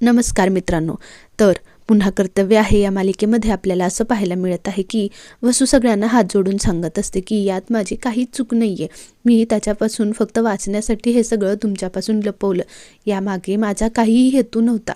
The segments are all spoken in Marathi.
नमस्कार मित्रांनो. तर पुन्हा कर्तव्य आहे या मालिकेमध्ये आपल्याला असं पाहायला मिळत आहे की वसू सगळ्यांना हात जोडून सांगत असते की यात माझी काहीच चूक नाही आहे मी त्याच्यापासून फक्त वाचण्यासाठी हे सगळं तुमच्यापासून लपवलं. यामागे माझा काहीही हेतू नव्हता.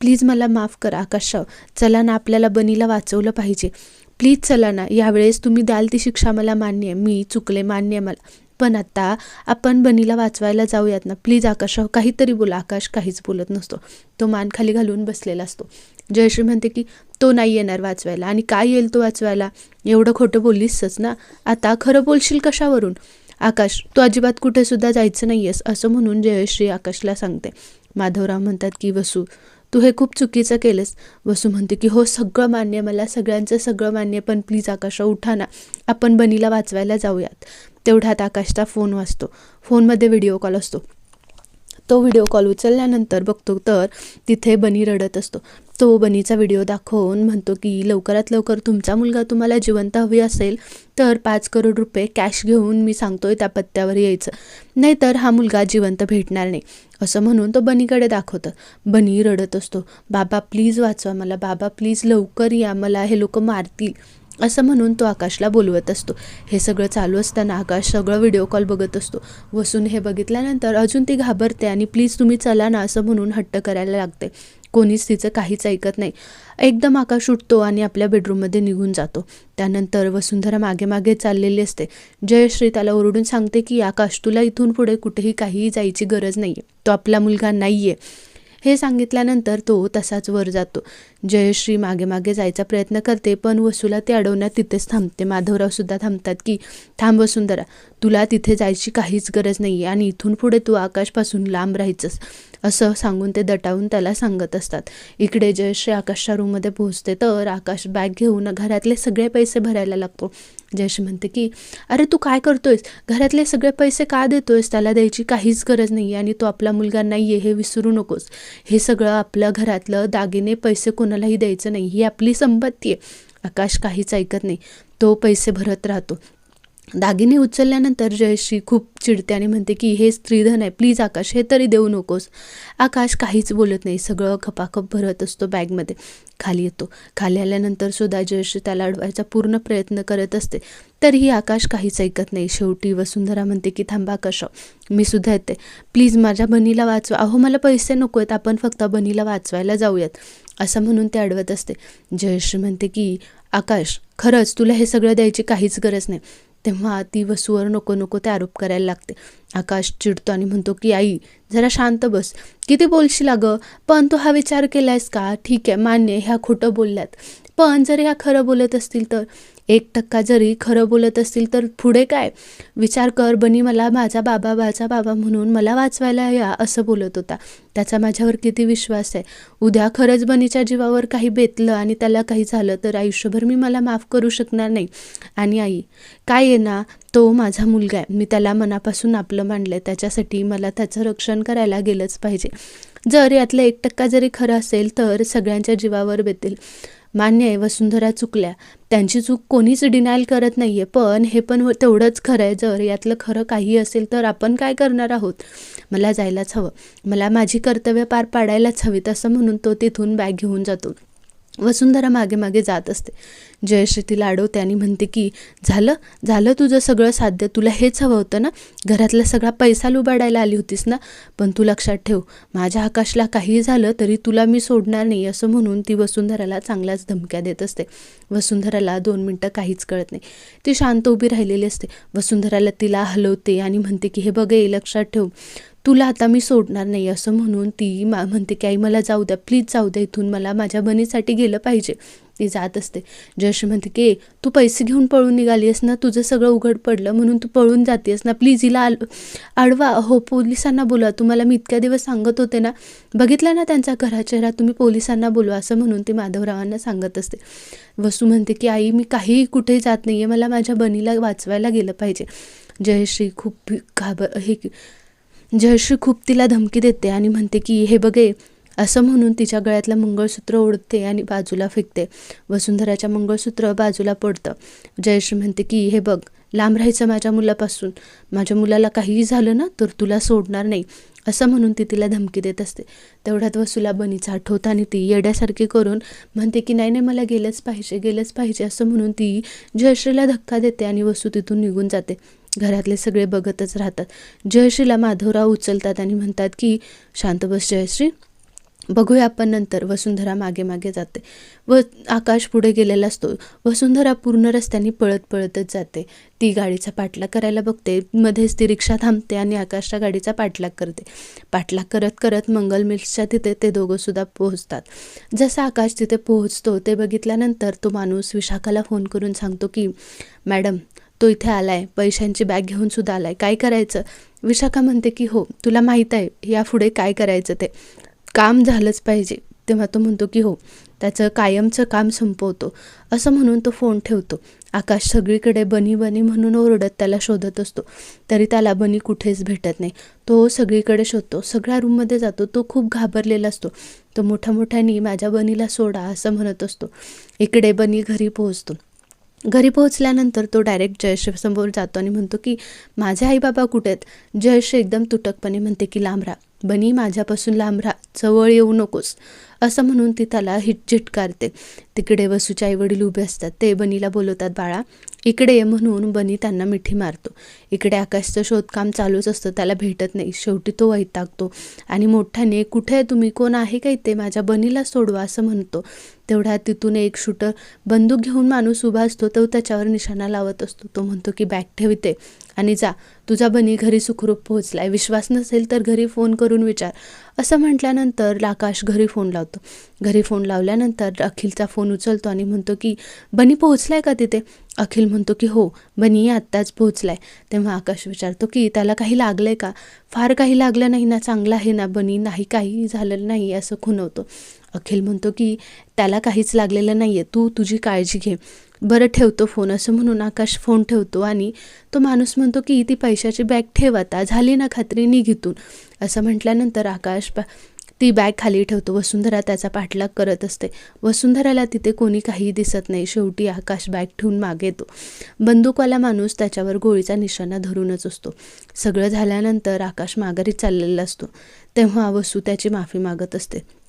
प्लीज मला माफ करा आकाशराव चला ना आपल्याला बनीला वाचवलं पाहिजे. प्लीज चला ना यावेळेस तुम्ही द्याल ती शिक्षा मला मान्य आहे. मी चुकले मान्य आहे मला. पण आता आपण बनीला वाचवायला जाऊयात ना. प्लीज आकाश काहीतरी बोला. आकाश काहीच बोलत नसतो. तो मान खाली घालून बसलेला असतो. जयश्री म्हणते की तो नाही येणार वाचवायला. आणि काय येईल तो वाचवायला? एवढं खोटं बोललीसच ना. आता खरं बोलशील कशावरून? आकाश तू अजिबात कुठेसुद्धा जायचं नाही आहेस असं म्हणून जयश्री आकाशला सांगते. माधवराव म्हणतात की वसू तू हे खूप चुकीचं केलंस. वसू म्हणते की हो सगळं मान्य मला सगळ्यांचं सगळं मान्य पण प्लीज आकाशा उठा ना. आपण बनीला वाचवायला जाऊयात. तेवढ्यात आकाशचा फोन वाचतो फोनमध्ये व्हिडिओ कॉल असतो. तो व्हिडिओ कॉल उचलल्यानंतर बघतो तर तिथे बनी रडत असतो. तो बनीचा व्हिडिओ दाखवून म्हणतो की लवकरात लवकर तुमचा मुलगा तुम्हाला जिवंत हवी असेल तर पाच करोड रुपये कॅश घेऊन मी सांगतोय त्या पत्त्यावर यायचं. नाहीतर हा मुलगा जिवंत भेटणार नाही. असं म्हणून तो बनीकडे दाखवतं. बनी रडत असतो. बाबा प्लीज वाचवा मला. बाबा प्लीज लवकर या. मला हे लोक मारतील. असं म्हणून तो आकाशला बोलवत असतो. हे सगळं चालू असताना आकाश सगळं व्हिडिओ कॉल बघत असतो. वसून हे बघितल्यानंतर अजून ती घाबरते आणि प्लीज तुम्ही चला ना असं म्हणून हट्ट करायला लागते. कोणीच तिचं काहीच ऐकत नाही. एकदम आकाश उठतो आणि आपल्या बेडरूममध्ये निघून जातो. त्यानंतर वसुंधरा मागे मागे चाललेली असते. जयश्री त्याला ओरडून सांगते की आकाश तुला इथून पुढे कुठेही काहीही जायची गरज नाही आहे तो आपला मुलगा नाही आहे हे सांगितल्यानंतर तो तसाच वर जातो. जयश्री मागे मागे जायचा प्रयत्न करते पण वसूला ते अडवण्यात तिथेच थांबते. माधवराव सुद्धा थांबतात की थांब वसुंधरा तुला तिथे जायची काहीच गरज नाही आहे आणि इथून पुढे तू आकाशपासून लांब राहायचंस असं सांगून ते दटावून त्याला सांगत असतात. इकडे जयश्री आकाशच्या रूममध्ये पोहोचते तर आकाश बॅग घेऊन घरातले सगळे पैसे भरायला लागतो. जयश्री म्हणते की अरे तू काय करतोयस? घरातले सगळे पैसे का देतोयस? त्याला द्यायची काहीच गरज नाही आणि तो आपला मुलगा नाही आहे हे विसरू नकोस. हे सगळं आपलं घरातलं दागिने पैसे कोणालाही द्यायचं नाही. ही आपली संपत्ती आहे. आकाश काहीच ऐकत नाही. तो पैसे भरत राहतो. दागिने उचलल्यानंतर जयश्री खूप चिडते आणि म्हणते की हे स्त्रीधन आहे प्लीज आकाश हे तरी देऊ नकोस. आकाश काहीच बोलत नाही सगळं खपाखप भरत असतो बॅगमध्ये. खाली येतो. खाली आल्यानंतर सुद्धा जयश्री त्याला अडवायचा पूर्ण प्रयत्न करत असते. तरीही आकाश काहीच ऐकत नाही. शेवटी वसुंधरा म्हणते की थांबा कशा मी सुद्धा येते. प्लीज माझ्या बनीला वाचवा. अहो मला पैसे नको आहेत. आपण फक्त बनीला वाचवायला जाऊयात. असं म्हणून ते अडवत असते. जयश्री म्हणते की आकाश खरंच तुला हे सगळं द्यायची काहीच गरज नाही. तेव्हा ती वसूवर नको नको ते आरोप करायला लागते. आकाश चिडतो आणि म्हणतो की आई जरा शांत बस. किती बोलशील अगं? पण तू हा विचार केलायस का? ठीक आहे मान्य ह्या खोटं बोलल्यात. पण जर ह्या खरं बोलत असतील तर एक टक्का जरी खरं बोलत असतील तर पुढे काय? विचार कर बनी मला माझा बाबा माझा बाबा म्हणून मला वाचवायला या असं बोलत होता. त्याचा माझ्यावर किती विश्वास आहे. उद्या खरंच बनीच्या जीवावर काही बेतलं आणि त्याला काही झालं तर आयुष्यभर मी मला माफ करू शकणार नाही. आणि आई काय आहे ना तो माझा मुलगा आहे. मी त्याला मनापासून आपलं मांडलं त्याच्यासाठी मला त्याचं रक्षण करायला गेलंच पाहिजे. जर यातलं एक टक्का जरी खरं असेल तर सगळ्यांच्या जीवावर बेतील. मान्य आहे वसुंधरा चुकल्या. त्यांची चूक कोणीच डिनायल करत नाही आहे पण हे पण हो- तेवढंच खरं आहे जर यातलं खरं काही असेल तर आपण काय करणार आहोत? मला जायलाच हवं. मला माझी कर्तव्य पार पाडायलाच हवीत असं म्हणून तो तिथून बॅग घेऊन जातो. वसुंधरा मागे मागे जात असते. जयश्री तिला अडवते आणि म्हणते की झालं झालं तुझं सगळं साध्य. तुला हेच हवं होतं ना? घरातला सगळा पैसा लुबाडायला आली होतीस ना? पण तू लक्षात ठेव माझ्या आकाशला काही झालं तरी तुला मी सोडणार नाही असं म्हणून ती वसुंधराला चांगल्याच धमक्या देत असते. वसुंधराला दोन मिनटं काहीच कळत नाही. ती शांत उभी राहिलेली असते. वसुंधराला तिला हलवते आणि म्हणते की हे बघ लक्षात ठेव. तुला आता मी सोडणार नाही असं म्हणून ती मा म्हणते की आई मला जाऊ द्या. प्लीज जाऊ द्या इथून. मला माझ्या बनीसाठी गेलं पाहिजे. ती जात असते. जश म्हणते की तू पैसे घेऊन पळून निघाली आहेस ना? तुझं सगळं उघड पडलं म्हणून तू पळून जातेस ना? प्लीज हिला आल आडवा. हो पोलिसांना बोलवा. तुम्हाला मी इतक्या दिवस सांगत होते ना? बघितलं ना त्यांचा घरा चेहरा? तुम्ही पोलिसांना बोलवा असं म्हणून ती माधवरावांना सांगत असते. वसू म्हणते की आई मी काहीही कुठेही जात नाही आहे मला माझ्या बनीला वाचवायला गेलं पाहिजे. जयश्री खूप घाबर हे जयश्री खूप तिला धमकी देते आणि म्हणते की हे बघे असं म्हणून तिच्या गळ्यातलं मंगळसूत्र ओढते आणि बाजूला फेकते. वसुंधराच्या मंगळसूत्र बाजूला पडतं. जयश्री म्हणते की हे बघ लांब राहायचं माझ्या मुलापासून. माझ्या मुलाला काहीही झालं ना तर तुला सोडणार नाही. असं म्हणून ती तिला धमकी देत असते. तेवढ्यात वसूला बनीचा आठवतं आणि ती येड्यासारखी करून म्हणते की नाही नाही मला गेलंच पाहिजे गेलंच पाहिजे. असं म्हणून ती जयश्रीला धक्का देते आणि वसू तिथून निघून जाते. घरातले सगळे बघतच राहतात. जयश्रीला माधवराव उचलतात आणि म्हणतात की शांत बस जयश्री. बघूया आपण नंतर वसुंधरा मागे मागे जाते. व आकाश पुढे गेलेला असतो. वसुंधरा पूर्ण रस्त्याने पळत पळतच जाते. ती गाडीचा पाठलाग करायला बघते. मध्येच ती रिक्षा थांबते आणि आकाशच्या गाडीचा पाठलाग करते. पाठलाग करत करत मंगल मिल्सच्या तिथे ते दोघंसुद्धा पोहोचतात. जसं आकाश तिथे पोहोचतो ते बघितल्यानंतर तो माणूस विशाखाला फोन करून सांगतो की मॅडम तो इथे आलाय पैशांची बॅग घेऊन सुद्धा आलाय. काय करायचं? विशाखा म्हणते की हो तुला माहीत आहे यापुढे काय करायचं ते? काम झालंच पाहिजे. तेव्हा तो म्हणतो की हो त्याचं कायमचं काम संपवतो. असं म्हणून तो फोन ठेवतो. आकाश सगळीकडे बनी बनी म्हणून ओरडत त्याला शोधत असतो. तरी त्याला बनी कुठेच भेटत नाही. तो सगळीकडे शोधतो. सगळ्या रूममध्ये जातो. तो खूप घाबरलेला असतो. तो मोठ्या मोठ्यानी माझ्या बनीला सोडा असं म्हणत असतो. इकडे बनी घरी पोहोचतो. घरी पोहोचल्यानंतर तो डायरेक्ट जयश्रीसमोर जातो आणि म्हणतो की माझे आई बाबा कुठे आहेत? जयश्री एकदम तुटकपणे म्हणते की लांब राहा. बनी माझ्यापासून लांब राहा. जवळ येऊ नकोस. असं म्हणून ती त्याला हिट झिटकारते. तिकडे वसूच्या आईवडील उभे असतात. ते बनीला बोलवतात बाळा इकडे ये म्हणून बनी त्यांना मिठी मारतो. इकडे आकाशचं शोधकाम चालूच असतं. त्याला भेटत नाही. शेवटी तो वैतागतो आणि मोठ्याने कुठे तुम्ही? कोण आहे का इथे? माझ्या बनीला सोडवा असं म्हणतो. तेवढ्या तिथून एक शूटर बंदूक घेऊन माणूस उभा असतो तो त्याच्यावर निशाणा लावत असतो. तो म्हणतो की बॅग ठेवते आणि जा. तुझा बनी घरी सुखरूप पोहोचलाय. विश्वास नसेल तर घरी फोन करून विचार. असं म्हटल्यानंतर आकाश घरी फोन लावतो. घरी फोन लावल्यानंतर अखिलचा फोन उचलतो आणि म्हणतो की बनी पोहोचलाय का तिथे? अखिल म्हणतो की हो बनी आत्ताच पोहोचलाय. तेव्हा आकाश विचारतो की त्याला काही लागलंय का? फार काही लागलं नाही ना चांगलं आहे ना बनी. नाही काही झालेलं नाही असं खुणवतो. अखिल म्हणतो की त्याला काहीच लागलेलं नाही आहे तू तुझी काळजी घे. बरं ठेवतो फोन असं म्हणून आकाश फोन ठेवतो आणि तो माणूस म्हणतो की ती पैशाची बॅग ठेव आता. झाली ना खात्री निघितून असं म्हटल्यानंतर आकाश ती बॅग खाली ठेवतो. वसुंधरा त्याचा पाठलाग करत असते. वसुंधराला तिथे कोणी काही दिसत नाही. शेवटी आकाश बॅग ठेवून मागे येतो. बंदूकवाला माणूस त्याच्यावर गोळीचा निशाणा धरूनच असतो. सगळं झाल्यानंतर आकाश माघारी चाललेला असतो. तेव्हा वसू त्याची माफी मागत असते.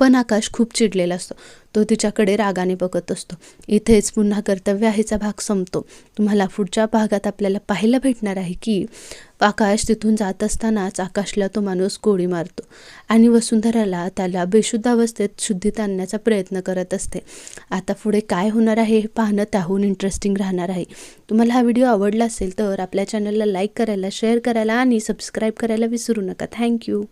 पण आकाश खूप चिडलेला असतो. तो तिच्याकडे रागाने बघत असतो. इथेच पुन्हा कर्तव्य आहेचा भाग संपतो. तुम्हाला पुढच्या भागात आपल्याला पाहायला भेटणार आहे की आकाश तिथून जात असतानाच आकाशला तो माणूस गोळी मारतो आणि वसुंधराला त्याला बेशुद्ध अवस्थेत शुद्धीत आणण्याचा प्रयत्न करत असते. आता पुढे काय होणार आहे हे पाहणं त्याहून इंटरेस्टिंग राहणार आहे. तुम्हाला हा व्हिडिओ आवडला असेल तर आपल्या चॅनलला लाईक करायला शेअर करायला आणि सबस्क्राईब करायला विसरू नका. थँक्यू